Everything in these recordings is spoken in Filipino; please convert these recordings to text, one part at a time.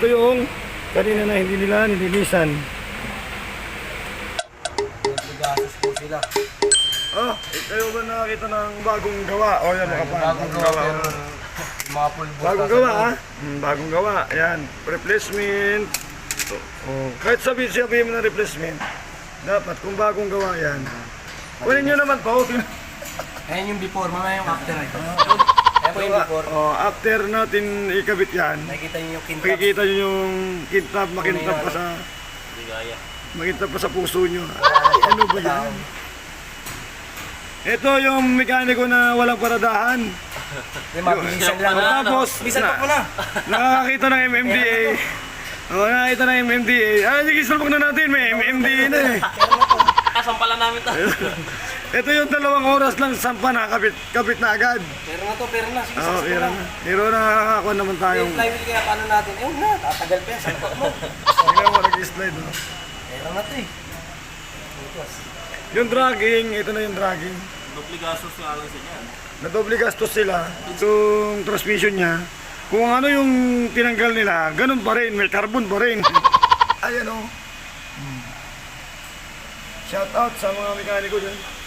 Ito yung kanina na hindi nila nililisan. Gasos po sila. Ah, eh, kayo ba nakakita ng bagong gawa? O yan, mga. Bagong gawa pero yung mga. Bagong gawa, loob. ah. Hmm, bagong gawa. Yan, replacement. Oh, kahit sabihin sabihin mo na replacement, dapat kung bagong gawa yan. Kunin nyo naman po. Ayan yung before, mamaya yung after. Ayan yung before. Oh, after natin ikabit yan, Nakikita niyo yung kintab. makikita nyo yung kintab, makintab pa sa... Makintab pa sa puso nyo. Ay, ano ba yan? Ito yung mekaniko na walang paradahan. Mabilisan lang. Tapos, Bisan pa pala. nakakakita ng MMDA. Oo, nakakita ng MMDA. Ah, sige, sulpag na natin. May MMDA na eh. Asan pala namin to? Ito yung dalawang oras lang sampa na kapit, kapit na agad. Pero na to, pero na. Sige, Oo, sakto pero, lang. pero nakakakuha naman tayong... Yung flywheel kaya paano natin? Eh, na, tatagal pa yan. Sakto mo. Tingnan mo, nag-slide. No? Pero na to eh. Yung dragging, ito na yung dragging. Dupligasos yung alang sa dyan. Nadoble gastos sila. Itong transmission niya, kung ano yung tinanggal nila, ganun pa rin, may carbon pa rin. Ayan o. Shout out sa mga mekaniko dyan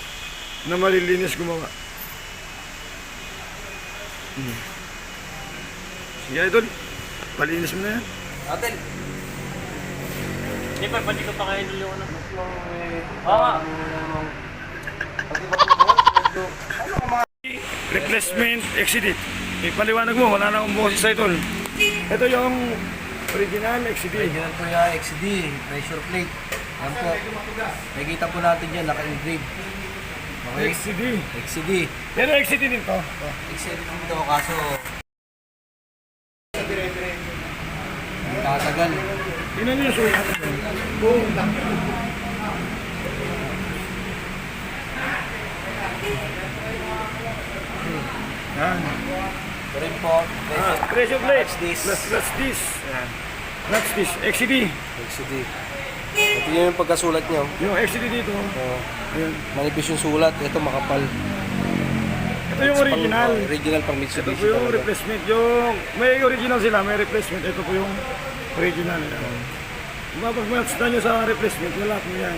na malilinis gumawa. Hmm. Sige idol, palinis mo na yan. Atin. Hindi pa, pwede ko pa kayo nilo ano. Oo Oo nga. Replacement exhibit. Ipaliwanag mo, wala na akong boses sa idol. Ito yung original exhibit. Original po yung XD, pressure plate. Yan po. Nakikita po natin dyan, naka-engrave. Okay? XCD. XD. Pero XCD din to. XD po ito, kaso... Tatagal. Tingnan niyo yung sulat. Boom. Yan. Rin po, Ah, pressure, plate. Clutch disc. Plus, plus this. Yan. Clutch this. XCD. XD. Ito yun yung pagkasulat nyo. Yung XCD dito. Uh, Ayun. manipis yung sulat, ito makapal. Ito yung original. Pang, original pang Ito Mitsubishi po yung talaga. replacement. Yung, may original sila, may replacement. Ito po yung original. Yan. Mapag-match na nyo sa replacement, wala po yan.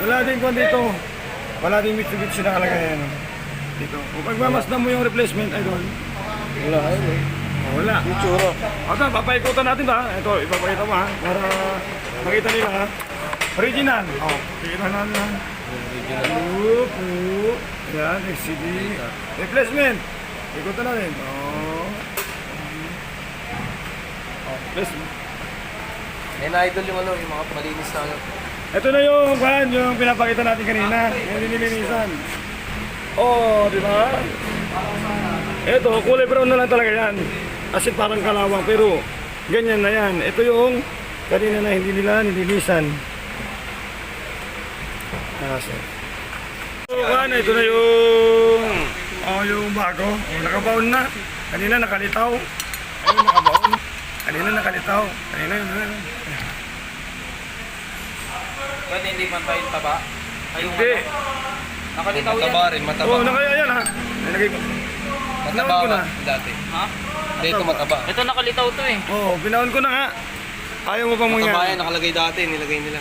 Wala din po dito. Wala din Mitsubishi nakalagay yan. Dito. Kung pagmamasdan mo yung replacement, idol, Wala, ayun eh. oh, wala. Yung tsura. Ito, papaikutan natin ba? Ito, ipapakita mo ha, para makita nila ha. Original. Oh, kita natin ha. Original. Oop, oop. Yan, XCD. Replacement. Ikutan natin. Oh. Oh, replacement. Eh, na-idol yung ano, yung mga malinis na ano. Ito na yung kan, yung pinapakita natin kanina, yung nililinisan. Oh, di ba? Ito, kulay brown na lang talaga yan. Kasi parang kalawang, pero ganyan na yan. Ito yung kanina na hindi nila nililisan. Ah, so. So, kan, ito na yung oh, yung bago. Oh, nakabaon na. Kanina nakalitaw. Ayun, nakabaon. Kanina nakalitaw. Kanina yun. yun. Pwede hindi man tayo taba? Ay, yung Hindi. ano, Nakalitaw yan. Mataba rin, mataba. Oh, nakaya yan ha. Nilagay ko. mataba Pinahon ko na. dati. Ha? Dito mataba. Ito nakalitaw to eh. Oo, oh, pinahon ko na nga. Ayaw mo pang mangyari. nakalagay dati, nilagay nila.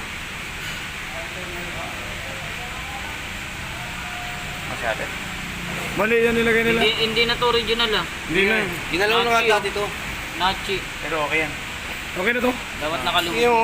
Masyado. Mali yan nilagay nila. Hindi, hindi na to original ah. Hindi na. Ginalaw na nga Nachi, dati to. Nachi. Pero okay yan. Okay na to. Dapat nakalungkot. Iyo.